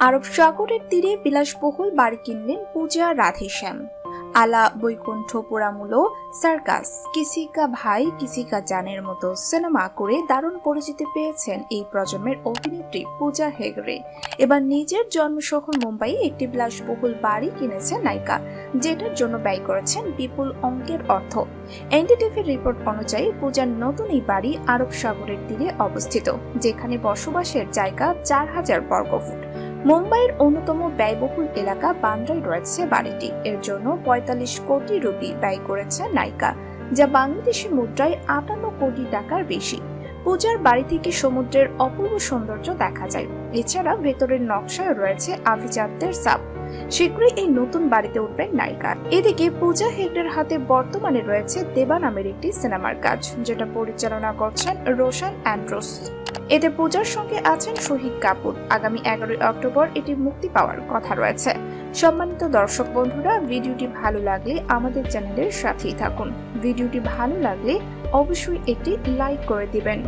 আরব সাগরের তীরে বিলাসবহুল বাড়ি কিনলেন পূজা রাধেশ্যাম। আলা বৈকুণ্ঠ পোড়ামূলো সার্কাস। কিসিকা ভাই কিসিকা জানের মতো সিনেমা করে দারুণ পরিচিতি পেয়েছেন এই প্রজন্মের অভিনেত্রী পূজা হেগড়ে। এবার নিজের জন্মশহর মুম্বাইয়ে একটি বিলাসবহুল বাড়ি কিনেছেন নায়িকা, যেটার জন্য ব্যয় করেছেন বিপুল অঙ্কের অর্থ। এনডিটিভির রিপোর্ট অনুযায়ী পূজার নতুন এই বাড়ি আরব সাগরের তীরে অবস্থিত, যেখানে বসবাসের জায়গা চার হাজার বর্গফুট। মুম্বাইয়ের অন্যতম ব্যয়বহুল এলাকা বান্দ্রায় রয়েছে বাড়িটি। এর জন্য পঁয়তাল্লিশ কোটি রুপি ব্যয় করেছে নায়িকা, যা বাংলাদেশি মুদ্রায় আটান্ন কোটি টাকার বেশি। পূজার বাড়ি থেকে সমুদ্রের অপূর্ব সৌন্দর্য দেখা যায়। এছাড়া ভেতরের নকশায় রয়েছে আভিজাত্যের সাপ শীঘ্রই এই নতুন বাড়িতে উঠবেন নায়িকা। এদিকে পূজা হেগড়ের হাতে বর্তমানে রয়েছে দেবা নামের একটি সিনেমার কাজ, যেটা পরিচালনা করছেন রোশন অ্যান্ড্রোস। এতে পূজার সঙ্গে আছেন শহীদ কাপুর। আগামী এগারোই অক্টোবর এটি মুক্তি পাওয়ার কথা রয়েছে। সম্মানিত দর্শক বন্ধুরা, ভিডিওটি ভালো লাগলে আমাদের চ্যানেলের সাথেই থাকুন। ভিডিওটি ভালো লাগলে অবশ্যই একটি লাইক করে দিবেন।